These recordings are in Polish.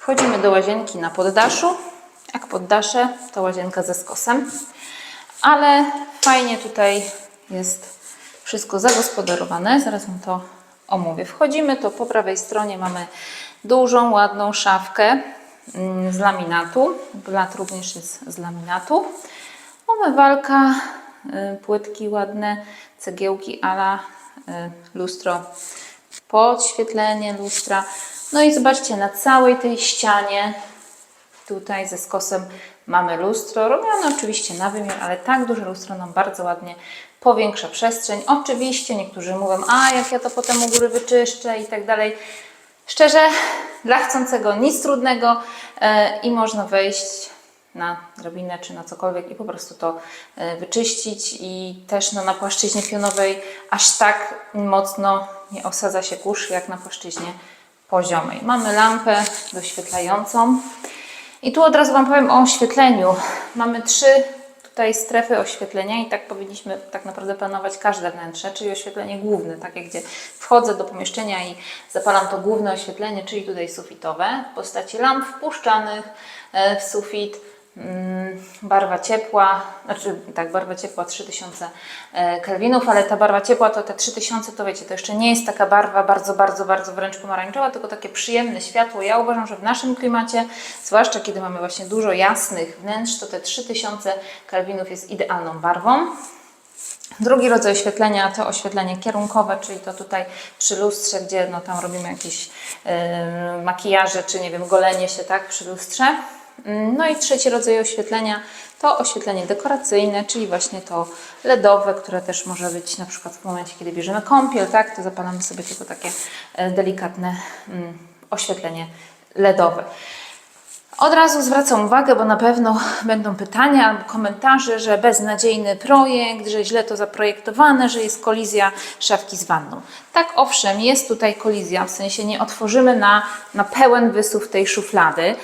Wchodzimy do łazienki na poddaszu. Jak poddasze, to łazienka ze skosem. Ale fajnie tutaj jest wszystko zagospodarowane. Zaraz Wam to omówię. Wchodzimy, to po prawej stronie mamy dużą, ładną szafkę mm, z laminatu. Blat również jest z laminatu. Umywalka, y, płytki ładne, cegiełki ala y, lustro, podświetlenie lustra. No i zobaczcie, na całej tej ścianie tutaj ze skosem mamy lustro, robione oczywiście na wymiar, ale tak duże lustro nam bardzo ładnie powiększa przestrzeń. Oczywiście niektórzy mówią, a jak ja to potem u góry wyczyszczę i tak dalej. Szczerze, dla chcącego nic trudnego e, i można wejść na drabinę czy na cokolwiek i po prostu to e, wyczyścić i też no, na płaszczyźnie pionowej aż tak mocno nie osadza się kurz jak na płaszczyźnie poziomej. Mamy lampę doświetlającą i tu od razu Wam powiem o oświetleniu. Mamy trzy tutaj strefy oświetlenia i tak powinniśmy tak naprawdę planować każde wnętrze, czyli oświetlenie główne, takie gdzie wchodzę do pomieszczenia i zapalam to główne oświetlenie, czyli tutaj sufitowe w postaci lamp wpuszczanych e, w sufit. Mm, Barwa ciepła, znaczy tak, barwa ciepła 3000 e, kelwinów, ale ta barwa ciepła to te 3000 to wiecie, to jeszcze nie jest taka barwa bardzo, bardzo, bardzo wręcz pomarańczowa, tylko takie przyjemne światło. Ja uważam, że w naszym klimacie, zwłaszcza kiedy mamy właśnie dużo jasnych wnętrz, to te 3000 kelwinów jest idealną barwą. Drugi rodzaj oświetlenia to oświetlenie kierunkowe, czyli to tutaj przy lustrze, gdzie no, tam robimy jakieś yy, makijaże, czy nie wiem, golenie się tak przy lustrze. No i trzeci rodzaj oświetlenia to oświetlenie dekoracyjne, czyli właśnie to LEDowe, które też może być na przykład w momencie, kiedy bierzemy kąpiel, tak, to zapalamy sobie tylko takie e, delikatne mm, oświetlenie LEDowe. Od razu zwracam uwagę, bo na pewno będą pytania albo komentarze, że beznadziejny projekt, że źle to zaprojektowane, że jest kolizja szafki z wanną. Tak, owszem, jest tutaj kolizja, w sensie nie otworzymy na, na pełen wysuw tej szuflady,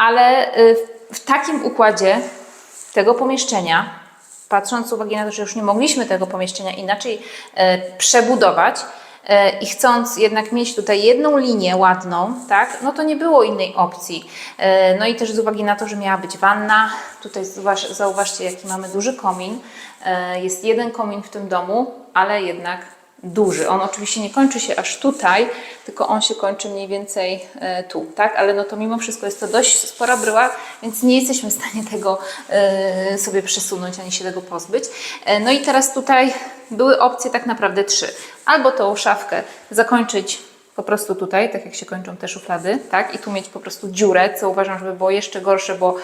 ale y, w takim układzie tego pomieszczenia, patrząc z uwagi na to, że już nie mogliśmy tego pomieszczenia inaczej e, przebudować, e, i chcąc jednak mieć tutaj jedną linię ładną, tak, no to nie było innej opcji. No i też z uwagi na to, że miała być wanna, tutaj zauważ, zauważcie jaki mamy duży komin. Jest jeden komin w tym domu, ale jednak duży. On oczywiście nie kończy się aż tutaj, tylko on się kończy mniej więcej e, tu, tak? Ale no to mimo wszystko jest to dość spora bryła, więc nie jesteśmy w stanie tego e, sobie przesunąć, ani się tego pozbyć. E, no i teraz tutaj były opcje tak naprawdę trzy. Albo tą szafkę zakończyć po prostu tutaj, tak jak się kończą te szuflady, tak? I tu mieć po prostu dziurę, co uważam, żeby było jeszcze gorsze, bo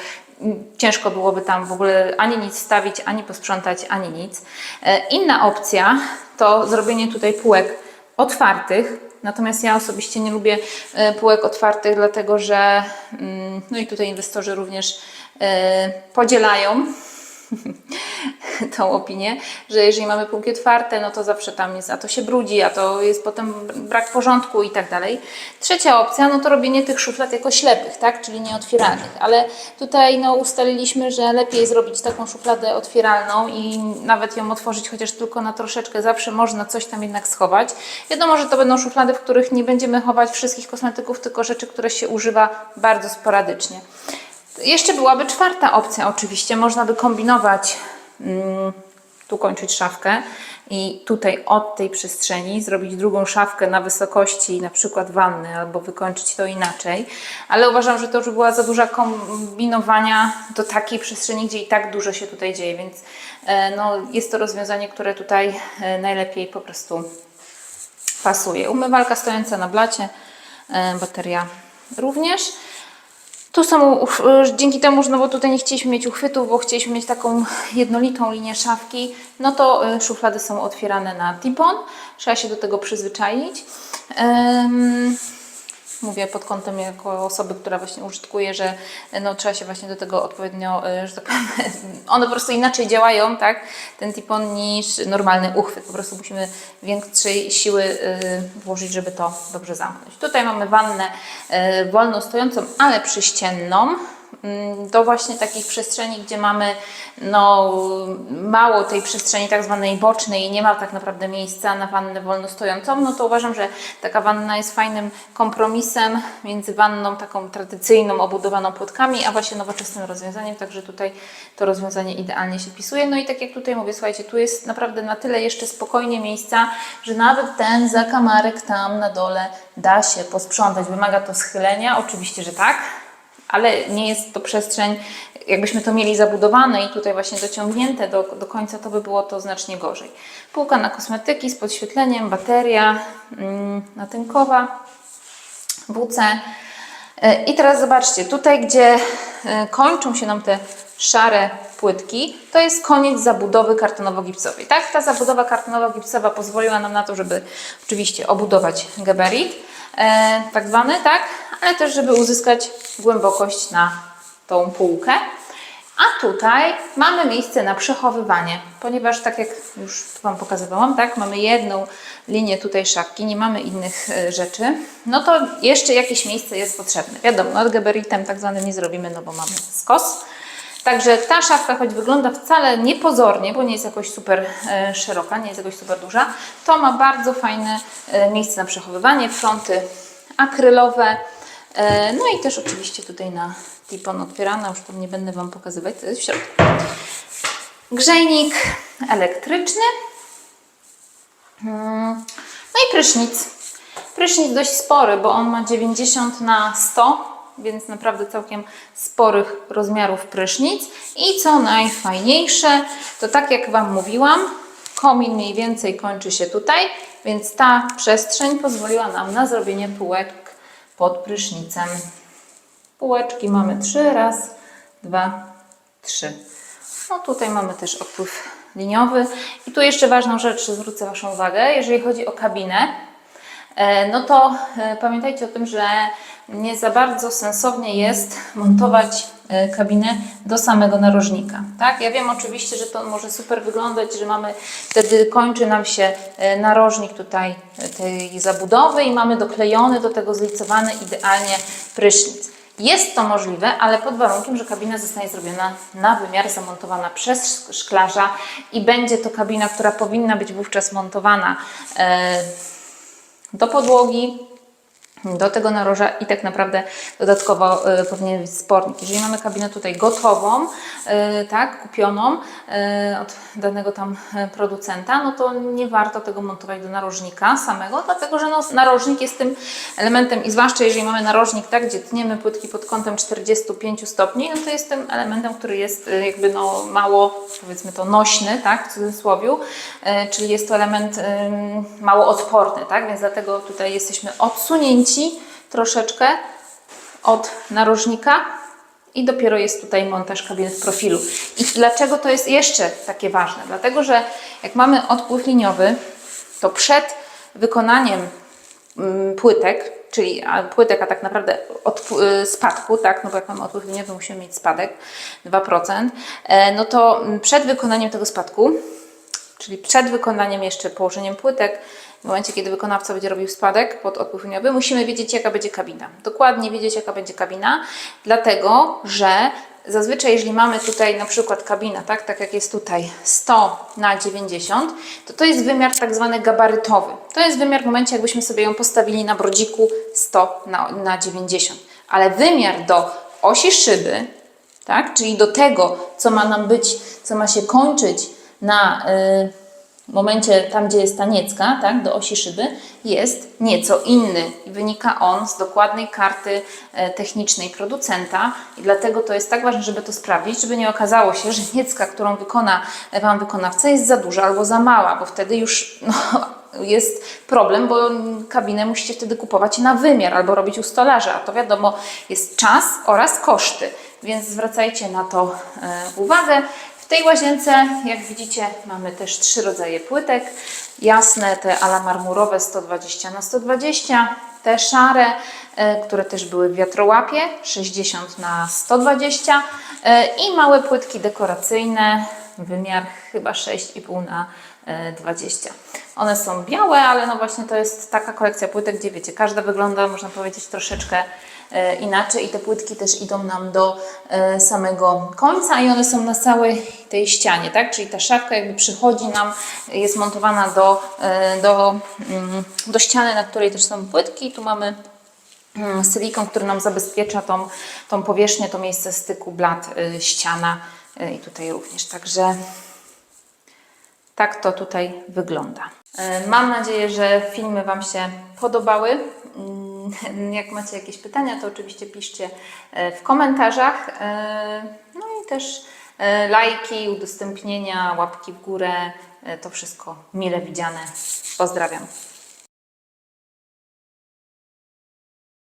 ciężko byłoby tam w ogóle ani nic stawić, ani posprzątać, ani nic. E, Inna opcja to zrobienie tutaj półek otwartych, natomiast ja osobiście nie lubię e, półek otwartych, dlatego że, mm, no i tutaj inwestorzy również e, podzielają tą opinię, że jeżeli mamy półki otwarte, no to zawsze tam jest, a to się brudzi, a to jest potem brak porządku i tak dalej. Trzecia opcja, no to robienie tych szuflad jako ślepych, tak, czyli nieotwieralnych, ale tutaj no ustaliliśmy, że lepiej zrobić taką szufladę otwieralną i nawet ją otworzyć chociaż tylko na troszeczkę, zawsze można coś tam jednak schować. Wiadomo, że to będą szuflady, w których nie będziemy chować wszystkich kosmetyków, tylko rzeczy, które się używa bardzo sporadycznie. Jeszcze byłaby czwarta opcja, oczywiście. Można by kombinować, tu kończyć szafkę i tutaj od tej przestrzeni zrobić drugą szafkę na wysokości na przykład wanny albo wykończyć to inaczej. Ale uważam, że to już była za duża kombinowania do takiej przestrzeni, gdzie i tak dużo się tutaj dzieje, więc e, no, jest to rozwiązanie, które tutaj e, najlepiej po prostu pasuje. Umywalka stojąca na blacie, e, bateria również. Są, uf- y, dzięki temu, że no bo tutaj nie chcieliśmy mieć uchwytów, bo chcieliśmy mieć taką jednolitą linię szafki, no to y, szuflady są otwierane na tipon. Trzeba się do tego przyzwyczaić. Ym, mówię pod kątem jako osoby, która właśnie użytkuje, że no, trzeba się właśnie do tego odpowiednio, y, że tak powiem, one po prostu inaczej działają, tak, ten tipon niż normalny uchwyt. Po prostu musimy większej siły y, włożyć, żeby to dobrze zamknąć. Tutaj mamy wannę y, wolno stojącą, ale przyścienną. Mm, do właśnie takich przestrzeni, gdzie mamy no, mało tej przestrzeni tak zwanej bocznej i nie ma tak naprawdę miejsca na wannę wolno stojącą, no to uważam, że taka wanna jest fajnym kompromisem między wanną taką tradycyjną, obudowaną płytkami, a właśnie nowoczesnym rozwiązaniem, także tutaj to rozwiązanie idealnie się wpisuje. No i tak jak tutaj mówię, słuchajcie, tu jest naprawdę na tyle jeszcze spokojnie miejsca, że nawet ten zakamarek tam na dole da się posprzątać. Wymaga to schylenia, oczywiście, że tak, ale nie jest to przestrzeń, jakbyśmy to mieli zabudowane i tutaj właśnie dociągnięte do, do końca, to by było to znacznie gorzej. Półka na kosmetyki z podświetleniem, bateria mm, natynkowa, WC. E, I teraz zobaczcie, tutaj gdzie e, kończą się nam te szare płytki, to jest koniec zabudowy kartonowo-gipsowej. Tak, ta zabudowa kartonowo-gipsowa pozwoliła nam na to, żeby oczywiście obudować geberit, e, tak zwany, tak, ale też żeby uzyskać głębokość na tą półkę. A tutaj mamy miejsce na przechowywanie, ponieważ tak jak już Wam pokazywałam, tak, mamy jedną linię tutaj szafki, nie mamy innych e, rzeczy, no to jeszcze jakieś miejsce jest potrzebne. Wiadomo, nad geberitem tak zwanym nie zrobimy, no bo mamy skos. Także ta szafka, choć wygląda wcale niepozornie, bo nie jest jakoś super e, szeroka, nie jest jakoś super duża, to ma bardzo fajne e, miejsce na przechowywanie, fronty akrylowe, no i też oczywiście tutaj na tipon otwierana, już tam nie będę Wam pokazywać, co jest w środku. Grzejnik elektryczny, Mm, no i prysznic. Prysznic dość spory, bo on ma 90 na 100, więc naprawdę całkiem sporych rozmiarów prysznic. I co najfajniejsze, to tak jak Wam mówiłam, komin mniej więcej kończy się tutaj, więc ta przestrzeń pozwoliła nam na zrobienie półek pod prysznicem. Półeczki mamy trzy, raz, dwa, trzy. No tutaj mamy też odpływ liniowy. I tu jeszcze ważną rzecz zwrócę Waszą uwagę, jeżeli chodzi o kabinę, e, no to e, pamiętajcie o tym, że nie za bardzo sensownie jest montować kabinę do samego narożnika. Tak? Ja wiem oczywiście, że to może super wyglądać, że mamy wtedy kończy nam się e, narożnik tutaj e, tej zabudowy i mamy doklejony do tego zlicowany idealnie prysznic. Jest to możliwe, ale pod warunkiem, że kabina zostanie zrobiona na wymiar, zamontowana przez szklarza i będzie to kabina, która powinna być wówczas montowana e, do podłogi, do tego naroża i tak naprawdę dodatkowo y, powinien być spornik. Jeżeli mamy kabinę tutaj gotową, y, tak, kupioną y, od danego tam producenta, no to nie warto tego montować do narożnika samego, dlatego że no, narożnik jest tym elementem i zwłaszcza jeżeli mamy narożnik, tak, gdzie tniemy płytki pod kątem 45 stopni, no to jest tym elementem, który jest jakby no mało, powiedzmy to nośny, tak, w cudzysłowiu, czyli jest to element mało odporny, tak, więc dlatego tutaj jesteśmy odsunięci troszeczkę od narożnika i dopiero jest tutaj montaż kabiny w profilu. I dlaczego to jest jeszcze takie ważne? Dlatego, że jak mamy odpływ liniowy, to przed wykonaniem mm, płytek, czyli płytek, a tak naprawdę odp- y, spadku, tak, no bo jak mamy odpływ liniowy, musimy mieć spadek 2%, e, no to mm, przed wykonaniem tego spadku, czyli przed wykonaniem jeszcze położeniem płytek, w momencie, kiedy wykonawca będzie robił spadek pod odpływ liniowy, musimy wiedzieć, jaka będzie kabina. Dokładnie wiedzieć, jaka będzie kabina, dlatego że zazwyczaj, jeżeli mamy tutaj na przykład kabina, tak, tak jak jest tutaj 100 na 90, to to jest wymiar tak zwany gabarytowy. To jest wymiar w momencie, jakbyśmy sobie ją postawili na brodziku 100 na, na 90. Ale wymiar do osi szyby, tak, czyli do tego, co ma nam być, co ma się kończyć na... W momencie tam, gdzie jest ta niecka, tak, do osi szyby, jest nieco inny. Wynika on z dokładnej karty e, technicznej producenta i dlatego to jest tak ważne, żeby to sprawdzić, żeby nie okazało się, że niecka, którą wykona e, Wam wykonawca jest za duża albo za mała, bo wtedy już no, jest problem, bo kabinę musicie wtedy kupować na wymiar albo robić u stolarza, a to wiadomo jest czas oraz koszty, więc zwracajcie na to e, uwagę. W tej łazience, jak widzicie, mamy też trzy rodzaje płytek. Jasne, te ala marmurowe 120 na 120, te szare, e, które też były w wiatrołapie 60 na 120 e, i małe płytki dekoracyjne, wymiar chyba 6,5 na e, 20. One są białe, ale no właśnie to jest taka kolekcja płytek, gdzie wiecie, każda wygląda, można powiedzieć, troszeczkę e, inaczej i te płytki też idą nam do e, samego końca i one są na całej tej ścianie, tak? Czyli ta szafka jakby przychodzi nam, jest montowana do, e, do, mm, do ściany, na której też są płytki. Tu mamy mm, silikon, który nam zabezpiecza tą, tą powierzchnię, to miejsce styku blat, ściana i tutaj również. Także tak to tutaj wygląda. E, Mam nadzieję, że filmy Wam się podobały. Jak macie jakieś pytania, to oczywiście piszcie e, w komentarzach. E, No i też e, lajki, udostępnienia, łapki w górę. To wszystko mile widziane. Pozdrawiam.